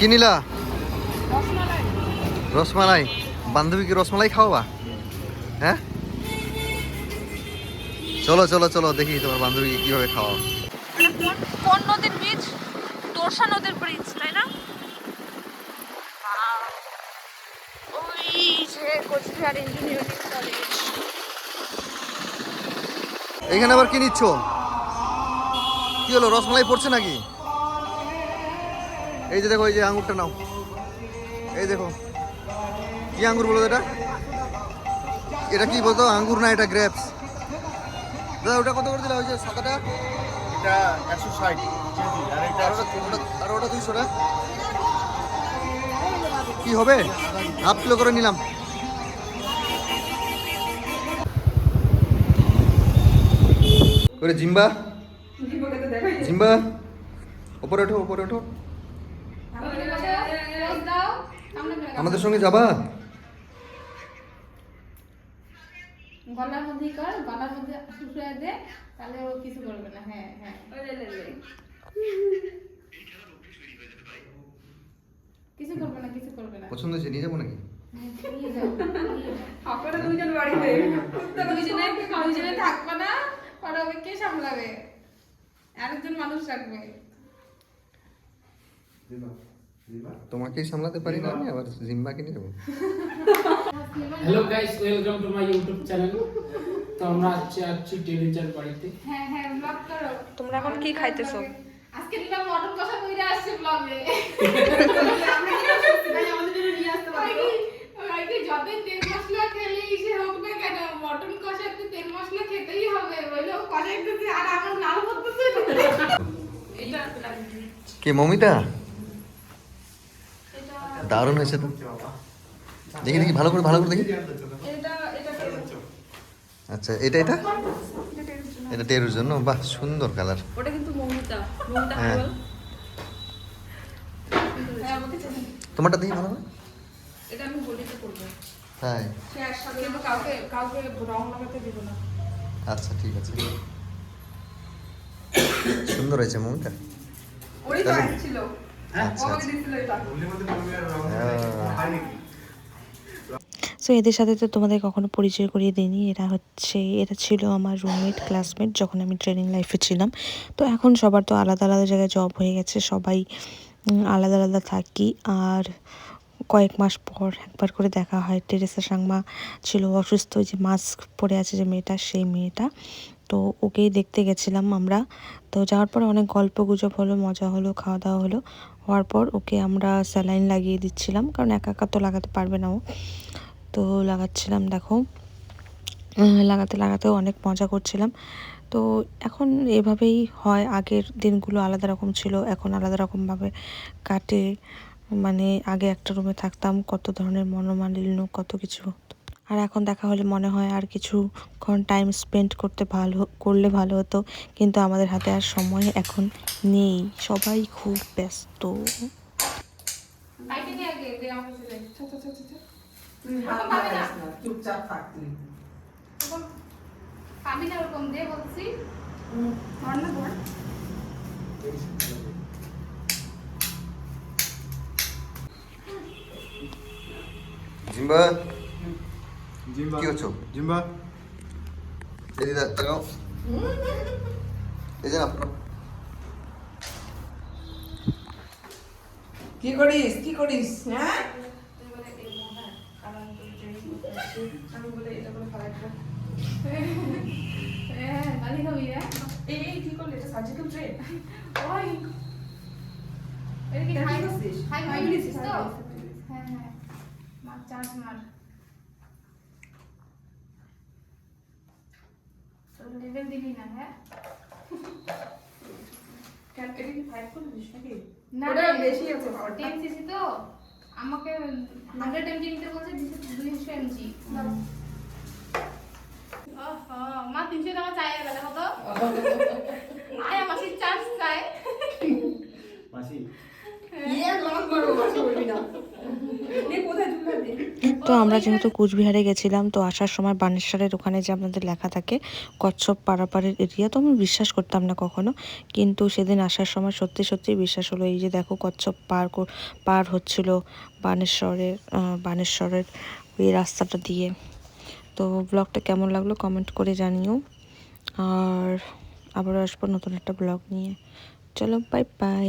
কি নিলা? রসমালাই। রসমালাই বান্ধবী কি রসমালাই খাওয়াবা? হ্যাঁ? চলো চলো চলো দেখি তোমার বান্ধবীকে কীভাবে খাওয়াও। এটা কোন নদীর ব্রিজ তোরসা নদীর ব্রিজ তাই না? ওই যে কোচবিহার ইঞ্জিনিয়ারিং কলেজ। এখানে আবার কি নিচ্ছ? কি হলো রসমালাই পড়ছে নাকি? এই যে দেখো এই যে আঙ্গুরটা নাও। এই দেখো। কি আঙ্গুর বলো এটা? এটা কি বলতো? আঙ্গুর না এটা গ্রেপস দাদা ওটা কত করে দিলা? ওই যে সাদাটা এটা একশো ষাট আর ওটা কি হবে? হাফ কিলো করে নিলাম। ওরে জিম্বা। জিম্বা। ওপরে ওঠো ওপরে ওঠো। আমাদের সঙ্গে যাবা? গলার মধ্যে কর গলার মধ্যে শুশুয়ে দে তাহলে ও কিছু করবে না হ্যাঁ হ্যাঁ। কিছু করবে না কিছু করবে না। পছন্দ হয়েছে নিয়ে যাব নাকি? আপনারা দুইজন বাড়িতে দুইজনে দুইজনে থাকবে না পরে ওকে কে সামলাবে? আরেকজন মানুষ রাখবে। তোমাকেই সামলাতে পারি না আমি আবার জিম্বাকে নিয়ে যাব। Hello guys welcome to my YouTube channel তো আমরা আজকে আছি টেলিচার বাড়িতে। হ্যাঁ হ্যাঁ ব্লগ করো। তোমরা এখন কি খাইতেছো? আজকে দিলাম মটন কষা কইরা আসছে ব্লগে আমাদের জন্য নিয়ে আসতে পারব ওইকে যতই তেল মশলা খেলে সে হোক না কেন মটন কষাতে তেল মশলা খেতেই হবে বলে ও কষাইতেছে আর আমার নাম করতেছে কে মমিতা? দারুণ হয়েছে তো। দেখি দেখি ভালো করে ভালো করে দেখি। আচ্ছা এটা এটা? এটা টেরুর জন্য? বাহ সুন্দর কালার। ওটা কিন্তু মৌমিতা। মৌমিতা হ্যাঁ। হ্যাঁ। তোমারটা দেখি ভালো এটা আমি বলিতে করব। হ্যাঁ সে একসাথে কিন্তু কাউকে কাউকে রং লাগাতে দিব না। আচ্ছা ঠিক আছে। সুন্দর হয়েছে মমিতা। তো ছিল। আচ্ছা আমাকে আচ্ছা। এটা হ্যাঁ। সো এদের সাথে তো তোমাদের কখনো পরিচয় করিয়ে দিইনি। এরা হচ্ছে এরা ছিল আমার রুমমেট ক্লাসমেট যখন আমি ট্রেনিং লাইফে ছিলাম। তো এখন সবার তো আলাদা আলাদা জায়গায় জব হয়ে গেছে। সবাই আলাদা আলাদা থাকি। আর কয়েক মাস পর একবার করে দেখা হয়। টেরেসা সাংমা ছিল অসুস্থ যে মাস্ক পরে আছে যে মেয়েটা সেই মেয়েটা। তো ওকেই দেখতে গেছিলাম আমরা। তো যাওয়ার পরে অনেক গল্প গুজব হলো মজা হলো খাওয়া দাওয়া হলো। হওয়ার পর ওকে আমরা স্যালাইন লাগিয়ে দিচ্ছিলাম, কারণ একা একা তো লাগাতে পারবে না ও। তো লাগাচ্ছিলাম, দেখো। লাগাতে লাগাতেও অনেক মজা করছিলাম। তো এখন এভাবেই হয়, আগের দিনগুলো আলাদা রকম ছিল, এখন আলাদা রকমভাবে কাটে। মানে আগে একটা রুমে থাকতাম, কত ধরনের মনোমালিন্য, কত কিছু। হতো। আর এখন দেখা হলে মনে হয় আর কিছুক্ষণ টাইম স্পেন্ড করতে ভালো করলে ভালো হতো। কিন্তু আমাদের হাতে আর সময় এখন নেই। সবাই খুব ব্যস্ত। পাবি না? ওরকম দে বলছি? ধর না ধর। জিম্বা? কি হচ্ছে জিম্বা। দা- তাকাও এই যে কি করিস? কি করিস? হ্যাঁ? আমি বলে এটা করে খারাপ হ্যাঁ গালি খাবি হ্যাঁ এই এই, কি করলি এটা সার্জিক্যাল ট্রে ওই এটা কি এটা কি হাই করছিস? হাই হাই হাই দিছিস দিছিস তো? তো হ্যাঁ হ্যাঁ মার চার্জ মার লেভেল দিবি না হ্যাঁ কেন এটা কি ফাইভ করে দিস নাকি না বেশি আছে। টেন সিসি তো আমাকে হান্ড্রেড এমজি নিতে বলছে দুইশো এমজি মা তিনশো টাকা চাই বেলা কত আয় মাসির চার্জ চাই। মাসি। ইয়ে লক মারবো বাসা বলবি না। তো আমরা যেহেতু কুচবিহারে গেছিলাম, তো আসার সময় বানেশ্বরের ওখানে যে আপনাদের লেখা থাকে, কচ্ছপ পাড়াপাড়ির এরিয়া, তো আমি বিশ্বাস করতাম না কখনো। কিন্তু সেদিন আসার সময় সত্যি সত্যি বিশ্বাস হলো, এই যে দেখো কচ্ছপ পার পার হচ্ছিল বানেশ্বরের বানেশ্বরের ওই রাস্তাটা দিয়ে। তো ব্লগটা কেমন লাগল কমেন্ট করে জানিও। আর আবারও আসব নতুন একটা ব্লগ নিয়ে। চলো বাই বাই